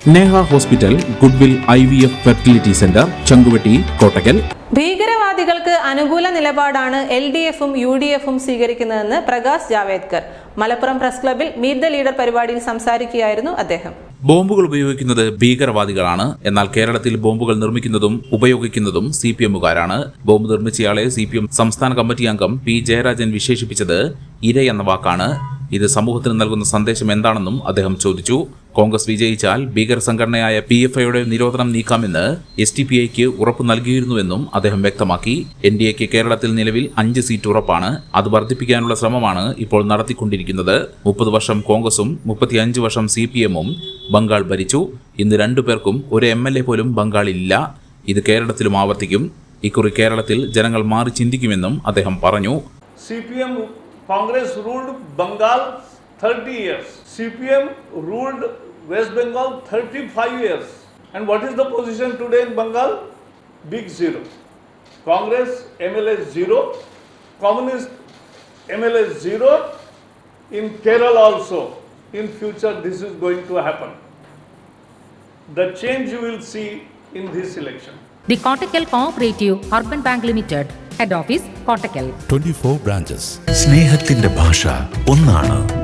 Neha hospital Goodwill I V F fertility centre Changuvetty Kottakkal ഭീകരവാദികൾക്ക് അനുകൂല നിലപാടാണ് L D എഫും U D എഫും സ്വീകരിക്കുന്നതെന്ന് പ്രകാശ് ജാവേദ്കർ. മലപ്പുറം പ്രസ് ക്ലബിൽ മീറ്റ് ദ ലീഡർ പരിപാടിയിൽ സംസാരിക്കുകയായിരുന്നു അദ്ദേഹം. ബോംബുകൾ ഉപയോഗിക്കുന്നത് ഭീകരവാദികളാണ്. എന്നാൽ കേരളത്തിൽ ബോംബുകൾ നിർമ്മിക്കുന്നതും ഉപയോഗിക്കുന്നതും സി പി എമ്മുകാരാണ്. ബോംബ് നിർമ്മിച്ചയാളെ സി പി എം സംസ്ഥാന കമ്മിറ്റി അംഗം പി ജയരാജൻ വിശേഷിപ്പിച്ചത് ഇര എന്ന വാക്കാണ്. ഇത് സമൂഹത്തിന് നൽകുന്ന സന്ദേശം എന്താണെന്നും അദ്ദേഹം ചോദിച്ചു. കോൺഗ്രസ് വിജയിച്ചാൽ ഭീകര സംഘടനയായ പി എഫ് ഐയുടെ നിരോധനം നീക്കാമെന്ന് എസ് ടി പി ഐക്ക് ഉറപ്പ് നൽകിയിരുന്നുവെന്നും അദ്ദേഹം വ്യക്തമാക്കി. എൻ ഡി എക്ക് കേരളത്തിൽ നിലവിൽ അഞ്ച് സീറ്റ് ഉറപ്പാണ്. അത് വർദ്ധിപ്പിക്കാനുള്ള ശ്രമമാണ് ഇപ്പോൾ നടത്തിക്കൊണ്ടിരിക്കുന്നത്. മുപ്പത് വർഷം കോൺഗ്രസും മുപ്പത്തിയഞ്ച് വർഷം സി പി എമ്മും ബംഗാൾ ഭരിച്ചു. ഇന്ന് രണ്ടു പേർക്കും ഒരു എം എൽ എ പോലും ബംഗാളിലില്ല. ഇത് കേരളത്തിലും ആവർത്തിക്കും. ഇക്കുറി കേരളത്തിൽ ജനങ്ങൾ മാറി ചിന്തിക്കുമെന്നും അദ്ദേഹം പറഞ്ഞു. C P M Congress ruled Bengal 30 years. CPM ruled West Bengal 35 years. And what is the position today in Bengal? Big zero. Congress MLA zero, Communist MLA zero. In Kerala also, in future this is going to happen. The change you will see in this election. The Kottakkal Cooperative Urban Bank Limited, Head Office, Kottakkal. 24 branches. സ്നേഹത്തിന്റെ ഭാഷ ഒന്നാണ്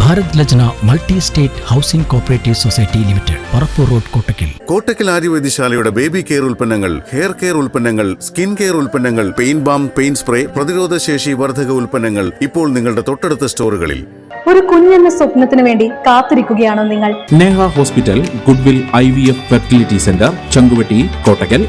Bharat Rachana multi state housing cooperative society limited Parappur road Kottakkal. Kottakkal ആര്യവൈദ്യശാലയുടെ baby care ഉൽപ്പന്നങ്ങൾ hair care ഉൽപ്പന്നങ്ങൾ skin care ഉൽപ്പന്നങ്ങൾ pain balm pain spray പ്രതിരോധ ശേഷി വർധക ഉൽപ്പന്നങ്ങൾ ഇപ്പോൾ നിങ്ങളുടെ തൊട്ടടുത്ത സ്റ്റോറുകളിൽ. ഒരു കുഞ്ഞെന്ന സ്വപ്നത്തിന് വേണ്ടി കാത്തിരിക്കുകയാണോ നിങ്ങൾ. Neha hospital Goodwill I V F fertility centre Changuvetty Kottakkal.